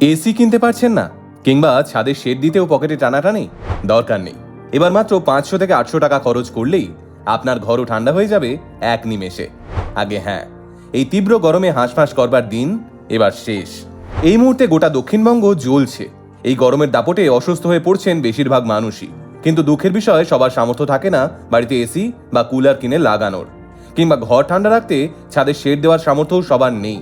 AC কিনতে পারছেন না, কিংবা ছাদের শেড দিতেও পকেটে টানাটানি দরকার নেই। এবার মাত্র পাঁচশো থেকে আটশো টাকা খরচ করলেই আপনার ঘরও ঠান্ডা হয়ে যাবে এক নিমেষে। আগে হ্যাঁ এই তীব্র গরমে হাঁসফাঁস করবার দিন এবার শেষ। এই মুহূর্তে গোটা দক্ষিণবঙ্গ জ্বলছে। এই গরমের দাপটে অসুস্থ হয়ে পড়ছেন বেশিরভাগ মানুষই। কিন্তু দুঃখের বিষয়, সবার সামর্থ্য থাকে না বাড়িতে এসি বা কুলার কিনে লাগানোর, কিংবা ঘর ঠান্ডা রাখতে ছাদের শেড দেওয়ার সামর্থ্যও সবার নেই।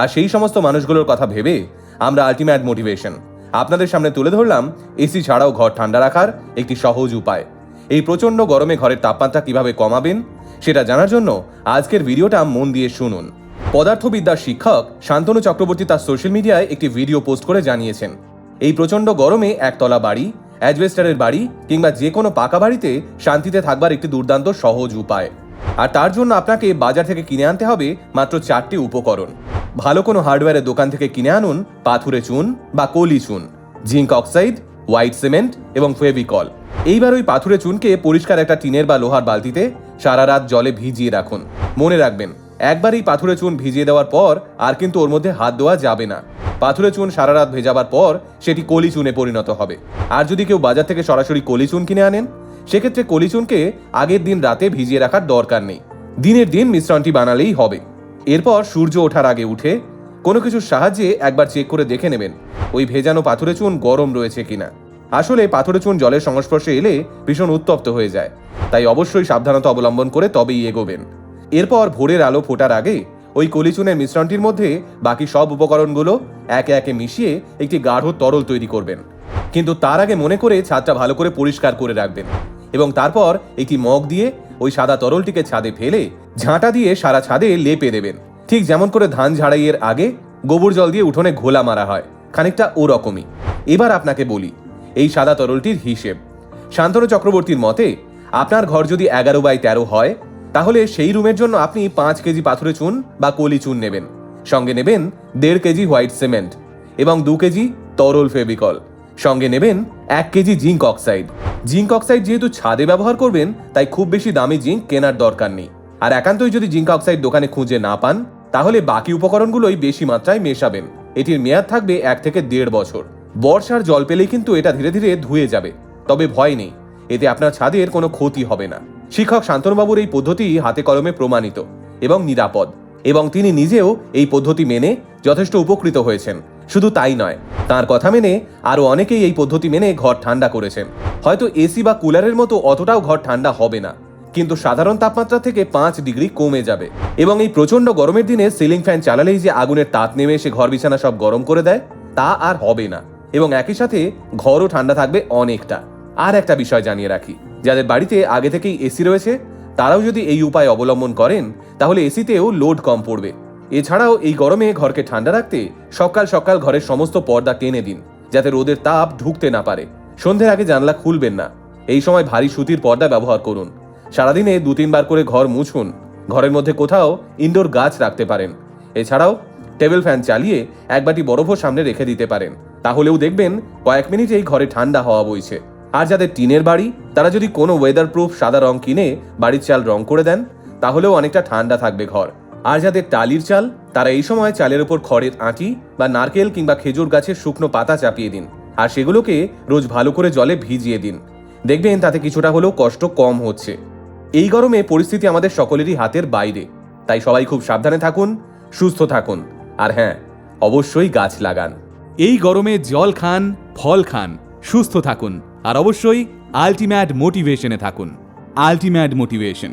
আর সেই সমস্ত মানুষগুলোর কথা ভেবে আমরা আলটিমেট মোটিভেশন আপনাদের সামনে তুলে ধরলাম এসি ছাড়াও ঘর ঠান্ডা রাখার একটি সহজ উপায়। এই প্রচণ্ড গরমে ঘরের তাপমাত্রা কীভাবে কমাবেন, সেটা জানার জন্য আজকের ভিডিওটা মন দিয়ে শুনুন। পদার্থবিদ্যার শিক্ষক শান্তনু চক্রবর্তী তার সোশ্যাল মিডিয়ায় একটি ভিডিও পোস্ট করে জানিয়েছেন, এই প্রচণ্ড গরমে একতলা বাড়ি অ্যাডভেস্টারের বাড়ি কিংবা যে কোনো পাকা বাড়িতে শান্তিতে থাকবার একটি দুর্দান্ত সহজ উপায়। আর তার জন্য আপনাকে বাজার থেকে কিনে আনতে হবে মাত্র চারটি উপকরণ। ভালো কোনো হার্ডওয়্যারের দোকান থেকে কিনে আনুন পাথুরে চুন বা কলি চুন, জিঙ্ক অক্সাইড, হোয়াইট সিমেন্ট এবং ফেভিকল। এইবার ওই পাথুরে চুনকে পরিষ্কার একটা টিনের বা লোহার বালতিতে সারা রাত জলে ভিজিয়ে রাখুন। মনে রাখবেন, একবার এই পাথুরে চুন ভিজিয়ে দেওয়ার পর আর কিন্তু ওর মধ্যে হাত দেওয়া যাবে না। পাথুরে চুন সারা রাত ভেজাবার পর সেটি কলি চুনে পরিণত হবে। আর যদি কেউ বাজার থেকে সরাসরি কলি চুন কিনে আনেন, সেক্ষেত্রে কলি চুনকে আগের দিন রাতে ভিজিয়ে রাখার দরকার নেই। দিনের দিন মিশ্রণটি বানালেই হবে। এরপর সূর্য ওঠার আগে উঠে কোনো কিছুর সাহায্যে একবার চেক করে দেখে নেবেন, ওই ভেজানো পাথুরে চুন গরম রয়েছে কিনা। আসলে পাথুরে চুন জলের সংস্পর্শে এলে ভীষণ উত্তপ্ত হয়ে যায়, তাই অবশ্যই সাবধানতা অবলম্বন করে তবেই এগোবেন। এরপর ভোরের আলো ফোটার আগে ওই কলিচুনের মিশ্রণটির মধ্যে বাকি সব উপকরণগুলো একে একে মিশিয়ে একটি গাঢ় তরল তৈরি করবেন। কিন্তু তার আগে মনে করে ছাদটা ভালো করে পরিষ্কার করে রাখবেন। এবং তারপর একটি মগ দিয়ে ওই সাদা তরলটিকে ছাদে ফেলে ঝাঁটা দিয়ে সারা ছাদে লেপে দেবেন। ঠিক যেমন করে ধান ঝাড়াইয়ের আগে গোবর জল দিয়ে উঠোনে ঘোলা মারা হয়। খানিকটা ওরকমই। এবার আপনাকে বলি, এই সাদা তরলটির হিসেব। শান্তনু চক্রবর্তীর মতে, আপনার ঘর যদি এগারো বাই তেরো হয়, তাহলে সেই রুমের জন্য আপনি পাঁচ কেজি পাথরে চুন বা কলি চুন নেবেন। সঙ্গে নেবেন দেড় কেজি হোয়াইট সিমেন্ট এবং দু কেজি তরল ফেভিকল। সঙ্গে নেবেন এক KG zinc oxide. Zinc oxide যেহেতু ছাদে ব্যবহার করবেন, তাই খুব বেশি দামি জিঙ্ক কেনার দরকার নেই। আর একান্তই যদি জিঙ্ক অক্সাইড দোকানে খুঁজে না পান, তাহলে বাকি উপকরণগুলোই বেশি মাত্রায় মেশাবেন। এটির মেয়াদ থাকবে এক থেকে দেড় বছর। বর্ষার জল পেলেই কিন্তু এটা ধীরে ধীরে ধুয়ে যাবে। তবে ভয় নেই, এতে আপনার ছাদের কোনো ক্ষতি হবে না। শিক্ষক শান্তনুবাবুর এই পদ্ধতি হাতে কলমে প্রমাণিত এবং নিরাপদ। এবং তিনি নিজেও এই পদ্ধতি মেনে যথেষ্ট উপকৃত হয়েছেন। শুধু তাই নয়, তার কথা মেনে আরও অনেকেই এই পদ্ধতি মেনে ঘর ঠান্ডা করেছেন। হয়তো এসি বা কুলারের মতো অতটাও ঘর ঠান্ডা হবে না, কিন্তু সাধারণ তাপমাত্রা থেকে পাঁচ ডিগ্রি কমে যাবে। এবং এই প্রচণ্ড গরমের দিনে সিলিং ফ্যান চালালেই যে আগুনের তাপ নেমে এসে ঘর বিছানা সব গরম করে দেয়, তা আর হবে না। এবং একই সাথে ঘরও ঠান্ডা থাকবে অনেকটা। আর একটা বিষয় জানিয়ে রাখি, যাদের বাড়িতে আগে থেকেই এসি রয়েছে, তারাও যদি এই উপায় অবলম্বন করেন, তাহলে এসিতেও লোড কম পড়বে। এছাড়াও এই গরমে ঘরকে ঠান্ডা রাখতে সকাল সকাল ঘরের সমস্ত পর্দা টেনে দিন, যাতে রোদের তাপ ঢুকতে না পারে। সন্ধ্যের আগে জানলা খুলবেন না। এই সময় ভারী সুতির পর্দা ব্যবহার করুন। সারাদিনে দু তিনবার করে ঘর মুছুন। ঘরের মধ্যে কোথাও ইনডোর গাছ রাখতে পারেন। এছাড়াও টেবিল ফ্যান চালিয়ে এক বাটি বরফও সামনে রেখে দিতে পারেন। তাহলেও দেখবেন কয়েক মিনিটেই ঘরে ঠান্ডা হওয়া বইছে। আর যাদের টিনের বাড়ি, তারা যদি কোনো ওয়েদার প্রুফ সাদা রং কিনে বাড়ির চাল রং করে দেন, তাহলেও অনেকটা ঠান্ডা থাকবে ঘর। আর যাদের টালির চাল, তারা এই সময় চালের উপর খড়ের আঁটি বা নারকেল কিংবা খেজুর গাছের শুকনো পাতা চাপিয়ে দিন আর সেগুলোকে রোজ ভালো করে জলে ভিজিয়ে দিন। দেখবেন তাতে কিছুটা হলেও কষ্ট কম হচ্ছে। এই গরমে পরিস্থিতি আমাদের সকলেরই হাতের বাইরে। তাই সবাই খুব সাবধানে থাকুন, সুস্থ থাকুন আর হ্যাঁ অবশ্যই গাছ লাগান। এই গরমে জল খান, ফল খান, সুস্থ থাকুন আর অবশ্যই আলটিমেট মোটিভেশনে থাকুন। Ultimate motivation.